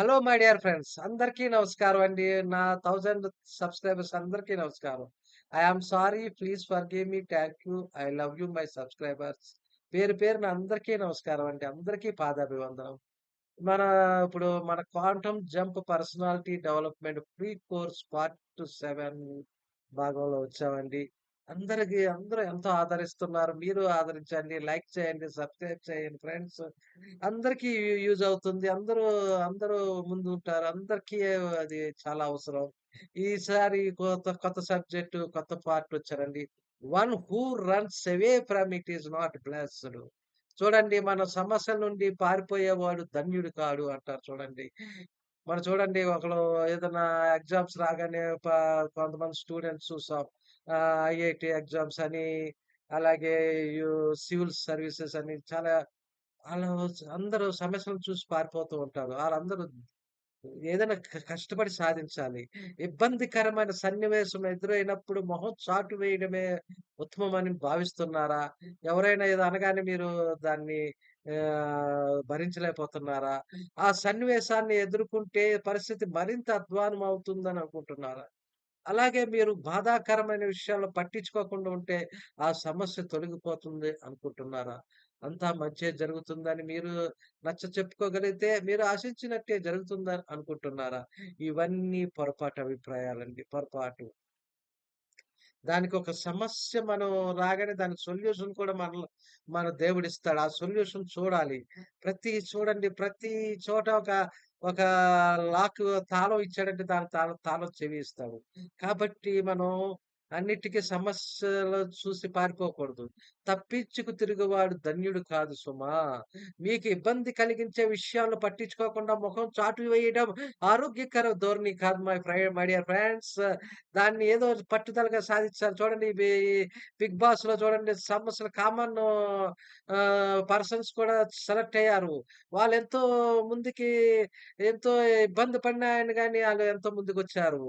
Hello my dear friends అందరికీ నమస్కారం అండి. నా థౌజండ్ సబ్స్క్రైబర్స్ అందరికీ నమస్కారం. I am sorry please forgive me. Thank you. I love you my subscribers. పేరు పేరున అందరికీ నమస్కారం అండి. అందరికీ పాదాభివందనం. మన ఇప్పుడు మన quantum jump personality development pre course part seven భాగంలో వచ్చామండి. అందరికి అందరూ ఎంతో ఆదరిస్తున్నారు. మీరు ఆదరించండి. లైక్ చేయండి. సబ్స్క్రైబ్ చేయండి ఫ్రెండ్స్. అందరికీ యూజ్ అవుతుంది. అందరూ అందరూ ముందు ఉంటారు అందరికీ అది చాలా అవసరం. ఈసారి కొత్త కొత్త సబ్జెక్ట్ కొత్త పార్ట్ వచ్చారండి. One who runs away from it is not blessed. చూడండి మన సమస్యల నుండి పారిపోయేవాడు ధన్యుడు కాడు అంటారు చూడండి. మనం చూడండి ఒకళ్ళు ఏదైనా ఎగ్జామ్స్ రాగానే కొంతమంది స్టూడెంట్స్ చూసాం. ఐఐటి ఎగ్జామ్స్ అని, అలాగే సివిల్ సర్వీసెస్ అని చాలా వాళ్ళు అందరూ సమస్యలను చూసి పారిపోతూ ఉంటారు. వాళ్ళందరూ ఏదైనా కష్టపడి సాధించాలి. ఇబ్బందికరమైన సన్నివేశం ఎదురైనప్పుడు మొహం చాటు వేయడమే ఉత్తమమని భావిస్తున్నారా? ఎవరైనా ఏదో అనగానే మీరు దాన్ని భరించలేకపోతున్నారా? ఆ సన్నివేశాన్ని ఎదుర్కొంటే పరిస్థితి మరింత అధ్వానం అవుతుందని అనుకుంటున్నారా? అలాగే మీరు బాధాకరమైన విషయాల్లో పట్టించుకోకుండా ఉంటే ఆ సమస్య తొలగిపోతుంది అనుకుంటున్నారా? అంతా మంచే జరుగుతుందని మీరు నచ్చ చెప్పుకోగలిగితే మీరు ఆశించినట్టే జరుగుతుందని అనుకుంటున్నారా? ఇవన్నీ పొరపాటు అభిప్రాయాలండి. పొరపాటు. దానికి ఒక సమస్య మనం రాగానే దానికి సొల్యూషన్ కూడా మన మన దేవుడిస్తాడు. ఆ సొల్యూషన్ చూడాలి. ప్రతి చూడండి ప్రతి చోట ఒక ఒక లాక్ తాళం ఇచ్చాడంటే దాని తాళం తాళం చెవి ఇస్తాడు. కాబట్టి మనం అన్నిటికి సమస్యలు చూసి పారిపోకూడదు. తప్పించుకు తిరుగువాడు ధన్యుడు కాదు సుమా! మీకు ఇబ్బంది కలిగించే విషయాలను పట్టించుకోకుండా ముఖం చాటు వేయడం ఆరోగ్యకర ధోరణి కాదు my friend my dear friends. దాన్ని ఏదో పట్టుదలగా సాధించాలి. చూడండి బిగ్ బాస్లో చూడండి సమస్యలు కామన్ పర్సన్స్ కూడా సెలెక్ట్ అయ్యారు. వాళ్ళు ఎంతో ముందుకి ఎంతో ఇబ్బంది పడినాయని ఆయన వాళ్ళు ఆళ్ళు ఎంతో ముందుకొచ్చారు.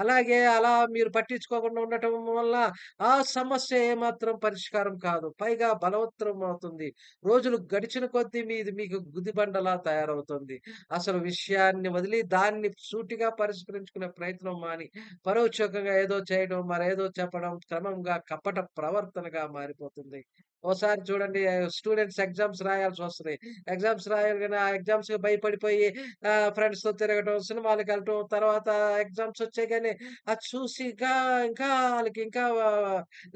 అలాగే అలా మీరు పట్టించుకోకుండా ఉండటం వల్ల ఆ సమస్య ఏమాత్రం పరిష్కారం కాదు. పైగా బలవత్తరం అవుతుంది. రోజులు గడిచిన కొద్దీ మీది మీకు గుదిబండలా తయారవుతుంది. అసలు విషయాన్ని వదిలి దాన్ని సూటిగా పరిష్కరించుకునే ప్రయత్నం మాని పరోక్షకంగా ఏదో చేయడం, మరేదో చెప్పడం క్రమంగా కపట ప్రవర్తనగా మారిపోతుంది. ఓసారి చూడండి స్టూడెంట్స్ ఎగ్జామ్స్ రాయాల్సి వస్తుంది ఎగ్జామ్స్ రాయగానే ఆ ఎగ్జామ్స్‌కి భయపడిపోయి ఫ్రెండ్స్ ఫ్రెండ్స్‌తో తిరగటం, సినిమాలకెళ్ళటం, తర్వాత ఎగ్జామ్స్ వచ్చేగానే అది చూసి ఇంకా ఇంకా వాళ్ళకి ఇంకా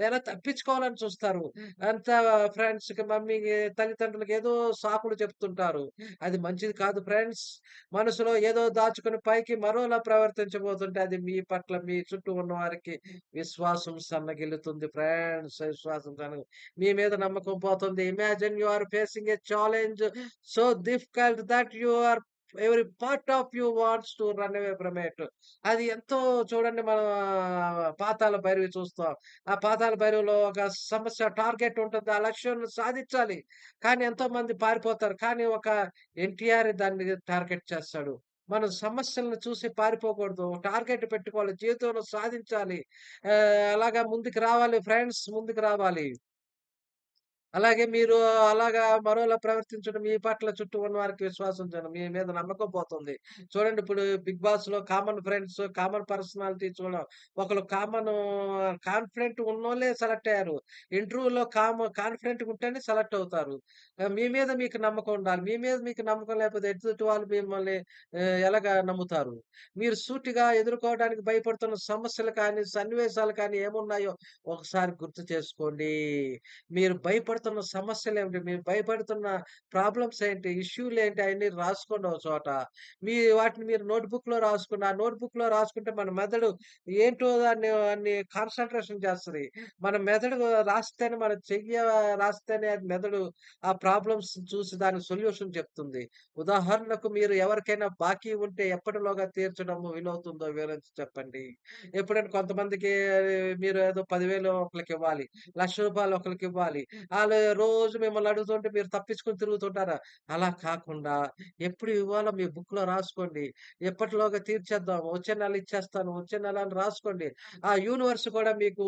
ఎలా తప్పించుకోవాలని చూస్తారు. అంతా ఫ్రెండ్స్‌కి, మమ్మీకి, తల్లిదండ్రులకి ఏదో సాకులు చెప్తుంటారు. అది మంచిది కాదు ఫ్రెండ్స్. మనసులో ఏదో దాచుకుని పైకి మరోలా ప్రవర్తించబోతుంటే అది మీ పట్ల మీ చుట్టూ ఉన్న వారికి విశ్వాసం సన్నగిల్లుతుంది ఫ్రెండ్స్. విశ్వాసం సన్నగి మీ మీద నమ్మకం పోతుంది. Imagine you are facing a challenge so difficult that you are every part of you wants to run away from it. అది ఎంతో చూడండి మనం పాతాల భైరవి చూస్తాం. ఆ పాతాల భైరవిలో ఒక సమస్య టార్గెట్ ఉంటుంది. ఆ లక్ష్యాన్ని సాధించాలి. కానీ ఎంతో మంది పారిపోతారు. కానీ ఒక ఎన్టీఆర్ దాన్ని టార్గెట్ చేస్తాడు. మనం సమస్యలను చూసి పారిపోకూడదు. టార్గెట్ పెట్టుకోవాలి. జీవితంలో సాధించాలి. అలాగా ముందుకు రావాలి ఫ్రెండ్స్ ముందుకు రావాలి. అలాగే మీరు అలాగా మరోలా ప్రవర్తించడం మీ పట్ల చుట్టూ ఉన్న వారికి విశ్వాసం చేయడం మీ మీద నమ్మకం పోతుంది. చూడండి ఇప్పుడు 'బిగ్ బాస్‌లో' కామన్ ఫ్రెండ్స్, కామన్ పర్సనాలిటీ చూడడం ఒకరు కామన్ కాన్ఫిడెంట్ ఉన్నోళ్ళే సెలెక్ట్ అయ్యారు. ఇంటర్వ్యూలో కామ కాన్ఫిడెంట్ ఉంటేనే సెలెక్ట్ అవుతారు. మీ మీద మీకు నమ్మకం ఉండాలి. మీ మీద మీకు నమ్మకం లేకపోతే ఎదుటి వాళ్ళు మిమ్మల్ని ఎలాగ నమ్ముతారు? మీరు సూటిగా ఎదుర్కోవడానికి భయపడుతున్న సమస్యలు కానీ, సన్నివేశాలు కానీ ఏమున్నాయో ఒకసారి గుర్తు చేసుకోండి. మీరు భయపడుతున్న సమస్యలు ఏమిటి మీరు భయపడుతున్న ప్రాబ్లమ్స్ ఏంటి? ఇష్యూలు ఏంటి అవన్నీ రాసుకోండి ఒక చోట. మీ వాటిని మీరు నోట్‌బుక్‌లో రాసుకున్న ఆ నోట్‌బుక్‌లో రాసుకుంటే మన మెదడు ఏంటో దాన్ని అన్ని కాన్సన్ట్రేషన్ చేస్తది. మన మెదడు రాస్తేనే మన చెయ్య రాస్తేనే అది మెదడు ఆ ప్రాబ్లమ్స్ చూసి దాని సొల్యూషన్ చెప్తుంది. ఉదాహరణకు మీరు ఎవరికైనా బాకీ ఉంటే ఎప్పటిలోగా తీర్చడం వీలవుతుందో వివరించి చెప్పండి. ఎప్పుడైనా కొంతమందికి మీరు ఏదో పదివేలు ఒకరికి ఇవ్వాలి లక్ష రూపాయలు ఒకరికి ఇవ్వాలి వాళ్ళు రోజు మిమ్మల్ని అడుగుతుంటే మీరు తప్పించుకుని తిరుగుతుంటారా? అలా కాకుండా ఎప్పుడు ఇవ్వాలో మీ బుక్‌లో రాసుకోండి. ఎప్పటిలోగా తీర్చేద్దాం. వచ్చే నెల ఇచ్చేస్తాను. వచ్చే నెల అని రాసుకోండి. ఆ యూనివర్స్ కూడా మీకు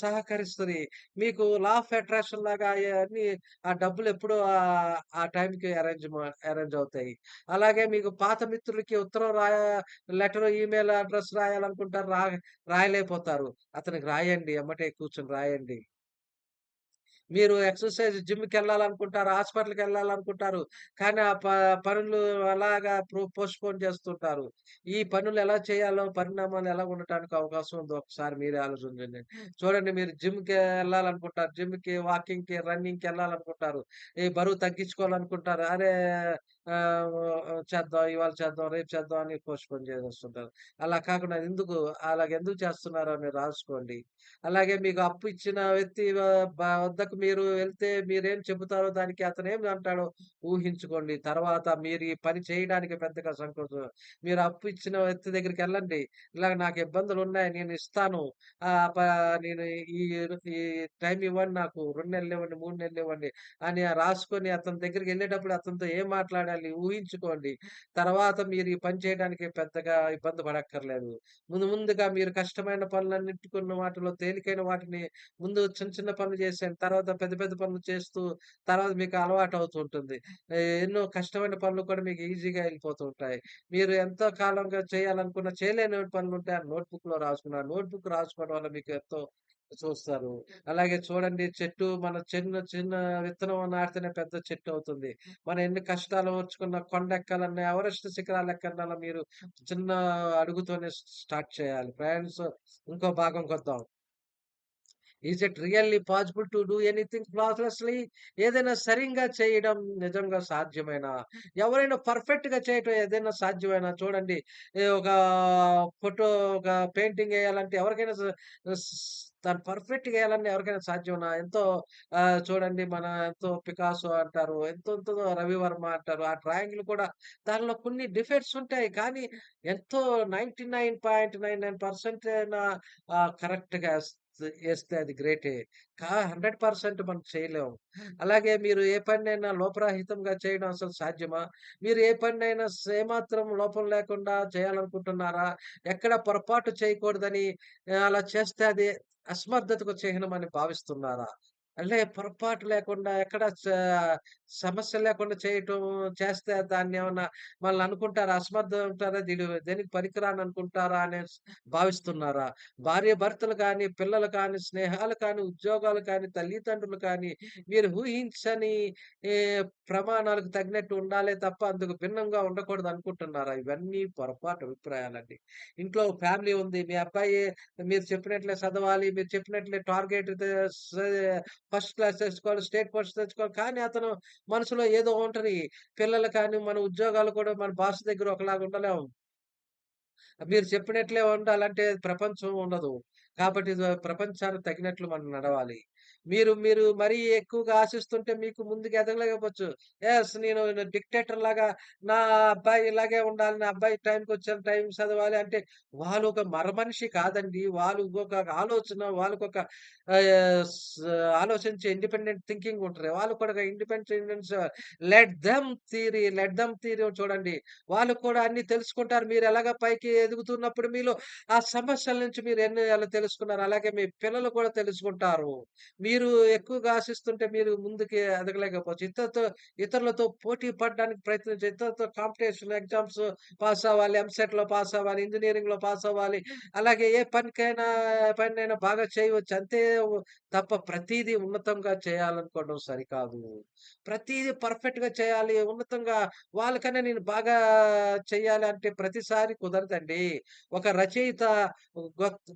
సహకరిస్తుంది మీకు లా ఆఫ్ అట్రాక్షన్ లాగా అన్ని ఆ డబ్బులు ఎప్పుడో ఆ టైంకి అరేంజ్ అరేంజ్ అవుతాయి. అలాగే మీకు పాత మిత్రులకి ఉత్తరం రాయ లెటర్, ఈమెయిల్ అడ్రస్ రాయాలనుకుంటారు. రా రాయలేకపోతారు. అతనికి రాయండి. ఎమ్మటే కూర్చొని రాయండి. మీరు ఎక్సర్‌సైజ్ జిమ్కి వెళ్ళాలనుకుంటారు హాస్పిటల్కి వెళ్ళాలనుకుంటారు కానీ ఆ ప పనులు అలాగా పోస్ట్‌పోన్ చేస్తుంటారు. ఈ పనులు ఎలా చేయాలో, పరిణామాలు ఎలా ఉండటానికి అవకాశం ఉందో ఒకసారి మీరే ఆలోచించండి. చూడండి మీరు జిమ్‌కి వెళ్ళాలనుకుంటారు జిమ్‌కి, వాకింగ్‌కి, రన్నింగ్‌కి వెళ్ళాలనుకుంటారు ఈ బరువు తగ్గించుకోవాలనుకుంటారు. అరే! చేద్దాం, ఇవాళ చేద్దాం, రేపు చేద్దాం అని పోస్ట్‌పోన్ చేసేస్తుంటారు. అలా కాకుండా ఎందుకు అలాగెందుకు చేస్తున్నారో మీరు రాసుకోండి. అలాగే మీకు అప్పు ఇచ్చిన వ్యక్తి వద్దకు మీరు వెళ్తే మీరేం చెబుతారో దానికి అతను ఏం అంటాడో ఊహించుకోండి. తర్వాత మీరు ఈ పని చేయడానికి పెద్దగా సంకోచం మీరు అప్పు ఇచ్చిన వ్యక్తి దగ్గరికి వెళ్ళండి ఇలాగ నాకు ఇబ్బందులు ఉన్నాయి నేను ఇస్తాను. నేను ఈ ఈ టైం ఇవ్వండి నాకు. రెండు నెలలు ఇవ్వండి మూడు నెలలు ఇవ్వండి అని రాసుకొని అతని దగ్గరికి వెళ్ళేటప్పుడు అతనితో ఏం మాట్లాడాలి ఊహించుకోండి. తర్వాత మీరు ఈ పని చేయడానికి పెద్దగా ఇబ్బంది పడక్కర్లేదు. ముందు ముందుగా మీరు కష్టమైన పనులన్నిటికున్న వాటిలో తేలికైన వాటిని ముందు చిన్న చిన్న పనులు చేసాను తర్వాత పెద్ద పెద్ద పనులు చేస్తూ తర్వాత మీకు అలవాటు అవుతుంటుంది ఎన్నో కష్టమైన పనులు కూడా మీకు ఈజీగా వెళ్ళిపోతూ ఉంటాయి. మీరు ఎంతో కాలంగా చేయాలనుకున్న చేయలేని పనులుంటే ఆ నోట్‌బుక్‌లో రాసుకున్న నోట్‌బుక్ రాసుకోవడం వల్ల మీకు ఎంతో చూస్తారు. అలాగే చూడండి చెట్టు మన చిన్న చిన్న విత్తనం నాటితేనే పెద్ద చెట్టు అవుతుంది. మనం ఎన్ని కష్టాలు ఓర్చుకున్న కొండెక్కాలన్నా, ఎవరెస్ట్ శిఖరాలెక్కాలన్నా మీరు చిన్న అడుగుతోనే స్టార్ట్ చేయాలి. ఫ్రెండ్స్ ఇంకో భాగం కొద్దాం is it really possible to do anything flawlessly ఏదైనా సరిగ్గా చేయడం నిజంగా సాధ్యమైన ఎవరైనా పర్ఫెక్ట్‌గా చేయటం ఏదైనా సాధ్యమైనా చూడండి ఒక ఫోటో ఒక పెయింటింగ్ వేయాలంటే ఎవరికైనా దాన్ని పర్ఫెక్ట్‌గా వేయాలని ఎవరికైనా సాధ్యమేనా? ఎంతో చూడండి మన ఎంతో పికాసో అంటారు. ఎంతెంతో రవివర్మ అంటారు. ఆ డ్రాయింగ్‌లు కూడా దానిలో కొన్ని డిఫెక్ట్స్ ఉంటాయి. కానీ ఎంతో 99.99% అయినా ఆహ్, కరెక్ట్‌గా ఏస్తే అది గ్రేటే. కా 100% మనం చేయలేము. అలాగే మీరు ఏ పనినైనా లోపరహితంగా చేయడం అసలు సాధ్యమా? మీరు ఏ పనినైనా ఏమాత్రం లోపం లేకుండా చేయాలనుకుంటున్నారా? ఎక్కడ పొరపాటు చేయకూడదని అలా చేస్తే అది అసమర్థతకు చిహ్నమని భావిస్తున్నారా? అంటే పొరపాటు లేకుండా ఎక్కడ సమస్య లేకుండా చేయటం చేస్తే దాన్ని ఏమన్నా వాళ్ళు అనుకుంటారా? అసమర్థం ఉంటారా దీని దేనికి పనికిరాని అనుకుంటారా అని భావిస్తున్నారా? భార్యాభర్తలు కానీ, పిల్లలు కానీ, స్నేహాలు కానీ, ఉద్యోగాలు కానీ, తల్లిదండ్రులు కానీ, మీరు ఊహించని ప్రమాణాలకు తగినట్టు ఉండాలే తప్ప అందుకు భిన్నంగా ఉండకూడదు అనుకుంటున్నారా? ఇవన్నీ పొరపాటు అభిప్రాయాలండి. ఇంట్లో ఫ్యామిలీ ఉంది. మీ అబ్బాయి మీరు చెప్పినట్లే చదవాలి. మీరు చెప్పినట్లే టార్గెట్ ఫస్ట్ క్లాస్ తెచ్చుకోవాలి. స్టేట్ ఫస్ట్ తెచ్చుకోవాలి. కానీ అతను మనసులో ఏదో ఉంటుంది పిల్లలు కానీ, మన ఉద్యోగాలు కూడా మన బాస్ దగ్గర ఒకలాగా ఉండలేము. మీరు చెప్పినట్లే ఉండాలంటే ప్రపంచం ఉండదు. కాబట్టి ప్రపంచానికి తగినట్లు మనం నడవాలి. మీరు మీరు మరీ ఎక్కువగా ఆశిస్తుంటే మీకు ముందుకు ఎదగలేకపోవచ్చు. ఎస్ నేను డిక్టేటర్ లాగా నా అబ్బాయి ఇలాగే ఉండాలి. నా అబ్బాయి టైంకి వచ్చిన టైం చదవాలి అంటే వాళ్ళు ఒక మరమనిషి కాదండి. వాళ్ళు ఒక ఆలోచన వాళ్ళకొక ఒక ఆలోచించే ఇండిపెండెంట్ థింకింగ్ ఉంటారు వాళ్ళు కూడా independence let them theory let them theory చూడండి. వాళ్ళు కూడా అన్ని తెలుసుకుంటారు. మీరు ఎలాగ పైకి ఎదుగుతున్నప్పుడు మీలో ఆ సమస్యల నుంచి మీరు ఎన్ని ఎలా తెలుసుకున్నారు. అలాగే మీ పిల్లలు కూడా తెలుసుకుంటారు. మీరు మీరు ఎక్కువగా ఆశిస్తుంటే మీరు ముందుకి ఎదగలేకపోవచ్చు. ఇతరులతో ఇతరులతో పోటీ పడడానికి ప్రయత్నించి ఇతరులతో కాంపిటీషన్ ఎగ్జామ్స్ పాస్ అవ్వాలి. ఎంసెట్‌లో పాస్ అవ్వాలి. ఇంజనీరింగ్లో పాస్ అవ్వాలి. అలాగే ఏ పనికైనా పనినైనా బాగా చేయవచ్చు. అంతే తప్ప ప్రతీదీ ఉన్నతంగా చేయాలనుకోవడం సరికాదు. ప్రతీదీ పర్ఫెక్ట్‌గా చేయాలి. ఉన్నతంగా వాళ్ళకన్నా నేను బాగా చేయాలి అంటే ప్రతిసారి కుదరదండి. ఒక రచయిత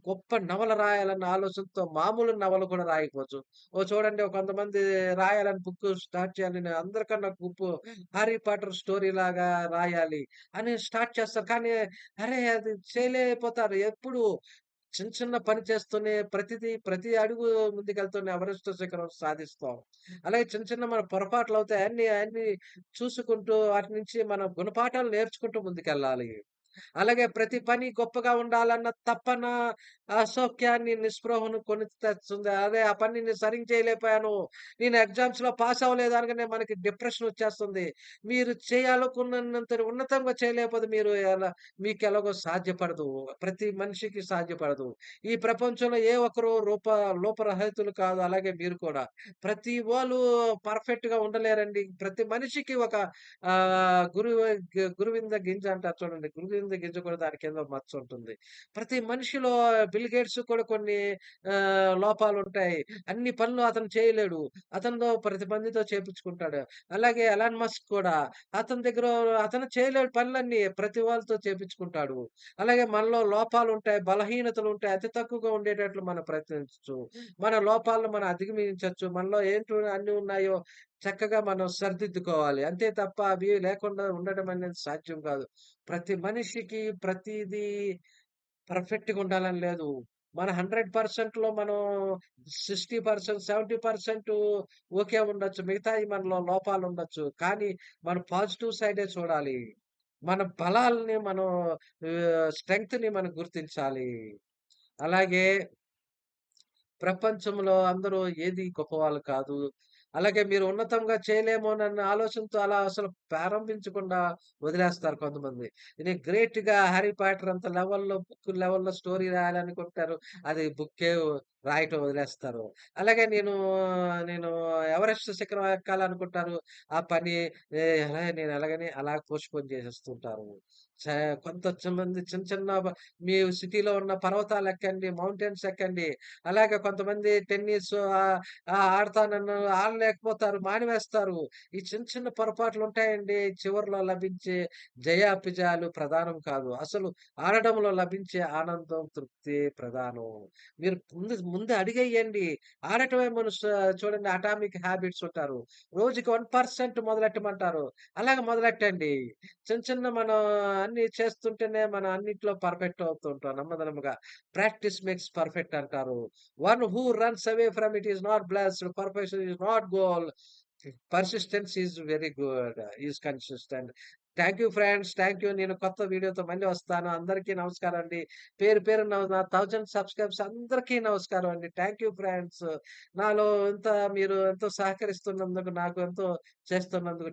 గొప్ప నవల రాయాలన్న ఆలోచనతో మామూలు నవలు కూడా రాయకపోవచ్చు. ఓ చూడండి కొంతమంది రాయాలని బుక్ స్టార్ట్ చేయాలని అందరికన్నా బుక్ 'హ్యారీ పాటర్' స్టోరీ లాగా రాయాలి అని స్టార్ట్ చేస్తారు. కానీ అరే! అది చేయలేకపోతారు. ఎప్పుడు చిన్న చిన్న పని చేస్తూనే ప్రతిదీ ప్రతి అడుగు ముందుకెళ్తూనే ఎవరెస్ట్ శిఖరం సాధిస్తాం. అలాగే చిన్న చిన్న మన పొరపాట్లు అవుతాయి అన్ని అన్ని చూసుకుంటూ వాటి నుంచి మనం గుణపాఠాలు నేర్చుకుంటూ ముందుకెళ్ళాలి. అలాగే ప్రతి పని గొప్పగా ఉండాలన్న తప్పన అసౌఖ్యాన్ని, నిస్పృహను కొని తెస్తుంది. అదే ఆ పని నేను సరింగ్ చేయలేకపోయాను. నేను ఎగ్జామ్స్లో పాస్ అవ్వలేదు అనగానే మనకి డిప్రెషన్ వచ్చేస్తుంది. మీరు చేయాలనుకున్నంత ఉన్నతంగా చేయలేకపోతే మీరు ఎలా ఎలాగో సాధ్యపడదు. ప్రతి మనిషికి సాధ్యపడదు. ఈ ప్రపంచంలో ఏ ఒక్కరు రూప లోపరహితులు కాదు. అలాగే మీరు కూడా. ప్రతి వాళ్ళు పర్ఫెక్ట్గా ఉండలేరండి. ప్రతి మనిషికి ఒక గురు గురువింద గింజ అంటారు చూడండి. గురువింద గింజ కూడా దాని కింద మచ్చ ఉంటుంది. ప్రతి మనిషిలో బిల్ గేట్స్ కూడా కొన్ని లోపాలు ఉంటాయి అన్ని పనులు అతను చేయలేడు. అతనితో ప్రతి మందితో చేపించుకుంటాడు. అలాగే ఎలాన్ మస్క్ కూడా అతని దగ్గర అతను చేయలేడు పనులన్నీ ప్రతి వాళ్ళతో చేపించుకుంటాడు. అలాగే మనలో లోపాలు ఉంటాయి బలహీనతలు ఉంటాయి అతి తక్కువగా ఉండేటట్లు మనం ప్రయత్నించొచ్చు. మన లోపాలను మనం అధిగమించొచ్చు. మనలో ఏంటి అన్ని ఉన్నాయో చక్కగా మనం సరిదిద్దుకోవాలి. అంతే తప్ప అవి లేకుండా ఉండడం అనేది సాధ్యం కాదు. ప్రతి మనిషికి ప్రతిదీ పర్ఫెక్ట్‌గా ఉండాలని లేదు. మన 100%లో మనం 60%, 70% ఓకే ఉండొచ్చు. మిగతాయి మనలో లోపాలు ఉండొచ్చు కానీ మన పాజిటివ్ సైడే చూడాలి. మన బలాల్ని మనం స్ట్రెంగ్త్‌ని మనం గుర్తించాలి. అలాగే ప్రపంచంలో అందరూ ఏది గొప్పవాళ్ళు కాదు. అలాగే మీరు ఉన్నతంగా చేయలేమోనన్న ఆలోచనతో అలా అసలు ప్రారంభించకుండా వదిలేస్తారు కొంతమంది. ఇది గ్రేట్‌గా 'హ్యారీ పాటర్' అంత లెవెల్‌లో బుక్ లెవెల్‌లో స్టోరీ రాయాలనుకుంటారు. అది బుక్కే రాయటం వదిలేస్తారు. అలాగే నేను, నేను ఎవరెస్ట్ శిఖరం ఎక్కాలనుకుంటాను ఆ పని అలాగే నేను ఎలాగని అలా పోస్ట్‌పోన్ చేసేస్తుంటారు. చ కొంతమంది చిన్న చిన్న మీ సిటీలో ఉన్న పర్వతాలు ఎక్కండి, మౌంటైన్స్ ఎక్కండి. అలాగే కొంతమంది టెన్నిస్ ఆహ్, ఆడతానన్ను ఆడలేకపోతారు, మానివేస్తారు. ఈ చిన్న చిన్న పొరపాట్లు ఉంటాయండి చివరిలో లభించే జయాపిజయాలు ప్రధానం కాదు. అసలు ఆడడంలో లభించే ఆనందం, తృప్తి ప్రధానం. మీరు ముందు ముందు అడిగేయండి ఆడటమే మన చూడండి అటామిక్ హ్యాబిట్స్ ఉంటారు. రోజుకి వన్ పర్సెంట్ మొదలెట్టమంటారు. అలాగే మొదలెట్టండి. చిన్న చిన్న మనం అన్ని చేస్తుంటేనే మనం అన్నిట్లో పర్ఫెక్ట్ అవుతూ ఉంటాం ప్రాక్టీస్ మేక్స్ పర్ఫెక్ట్ అంటారు. One who runs away from it is not blessed. Perfection is not goal. Persistence is very good. Is consistent. Thank you friends. Thank you. నేను కొత్త వీడియోతో మళ్ళీ వస్తాను. అందరికీ నమస్కారం అండి. పేరు పేరు నా థౌజండ్ సబ్‌స్క్రైబర్స్ అందరికీ నమస్కారం అండి. Thank you friends. నాలో ఇంత మీరు ఎంతో సహకరిస్తున్నందుకు, నాకు ఎంతో చేస్తున్నందుకు